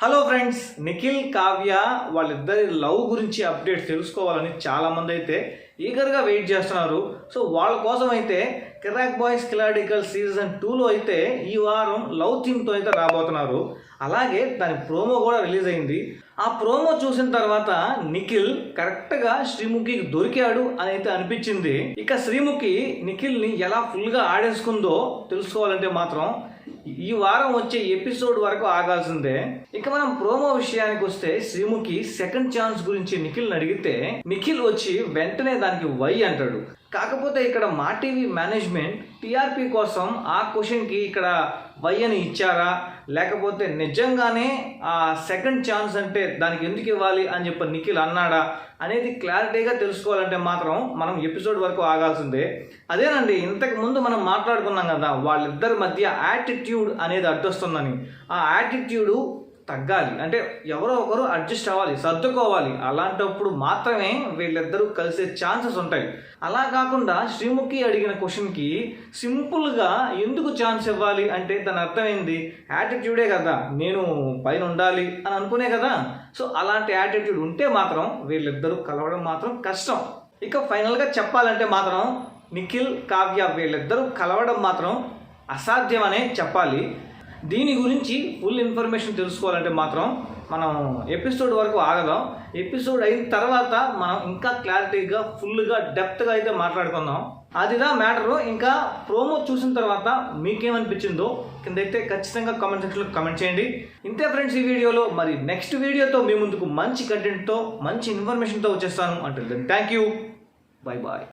Hello friends Nikhil Kavya వాళ్ళిద్దరి love గురించి update తెలుసుకోవాలని చాలామంది అయితే ఈగర్గా వెయిట్ చేస్తున్నారు. సో వాళ్ళ కోసం అయితే కిరాక్ బాయ్స్ కిలాడికల్ సీజన్ టూలో అయితే ఈ వారం లవ్ థీమ్తో అయితే రాబోతున్నారు. అలాగే దాని ప్రోమో కూడా రిలీజ్ అయింది. ఆ ప్రోమో చూసిన తర్వాత నిఖిల్ కరెక్ట్గా శ్రీముఖికి దొరికాడు అని అయితే అనిపించింది. ఇక శ్రీముఖి నిఖిల్ని ఎలా ఫుల్గా ఆడేసుకుందో తెలుసుకోవాలంటే మాత్రం ఈ వారం వచ్చే ఎపిసోడ్ వరకు ఆగాల్సిందే. ఇక మనం ప్రోమో విషయానికి వస్తే శ్రీముఖి సెకండ్ ఛాన్స్ గురించి నిఖిల్ అడిగితే నిఖిల్ వచ్చి వెంటనే దానికి వై అంటాడు. కాకపోతే ఇక్కడ మా టీవీ మేనేజ్మెంట్ టీఆర్పీ కోసం ఆ క్వశ్చన్కి ఇక్కడ వై అని ఇచ్చారా? లేకపోతే నిజంగానే ఆ సెకండ్ ఛాన్స్ అంటే దానికి ఎందుకు ఇవ్వాలి అని చెప్పి నిఖిల్ అన్నాడా అనేది క్లారిటీగా తెలుసుకోవాలంటే మాత్రం మనం ఎపిసోడ్ వరకు ఆగాల్సిందే. అదేనండి ఇంతకు ముందు మనం మాట్లాడుకున్నాం కదా వాళ్ళిద్దరి మధ్య యాటిట్యూడ్ అనేది అడ్డొస్తుందని. ఆ యాటిట్యూడు తగ్గాలి. అంటే ఎవరో ఒకరు అడ్జస్ట్ అవ్వాలి సర్దుకోవాలి. అలాంటప్పుడు మాత్రమే వీళ్ళిద్దరూ కలిసే ఛాన్సెస్ ఉంటాయి. అలా కాకుండా శ్రీముఖి అడిగిన క్వశ్చన్కి సింపుల్గా ఎందుకు ఛాన్స్ ఇవ్వాలి అంటే దాని అర్థమైంది యాటిట్యూడే కదా. నేను పైన ఉండాలి అని అనుకునే కదా. సో అలాంటి యాటిట్యూడ్ ఉంటే మాత్రం వీళ్ళిద్దరూ కలవడం మాత్రం కష్టం. ఇక ఫైనల్గా చెప్పాలంటే మాత్రం నిఖిల్ కావ్య వీళ్ళిద్దరూ కలవడం మాత్రం అసాధ్యమనే చెప్పాలి. దీని గురించి ఫుల్ ఇన్ఫర్మేషన్ తెలుసుకోవాలంటే మాత్రం మనం ఎపిసోడ్ వరకు ఆగదాం. ఎపిసోడ్ అయిన తర్వాత మనం ఇంకా క్లారిటీగా ఫుల్గా డెప్త్గా అయితే మాట్లాడుకుందాం. అదిదా మ్యాటరు. ఇంకా ప్రోమో చూసిన తర్వాత మీకేమనిపించిందో కింద అయితే ఖచ్చితంగా కామెంట్ సెక్షన్లో కామెంట్ చేయండి. ఇంతే ఫ్రెండ్స్ ఈ వీడియోలో. మరి నెక్స్ట్ వీడియోతో మీ ముందుకు మంచి కంటెంట్తో మంచి ఇన్ఫర్మేషన్తో వచ్చేస్తాను. అంటే థ్యాంక్ యూ బాయ్ బాయ్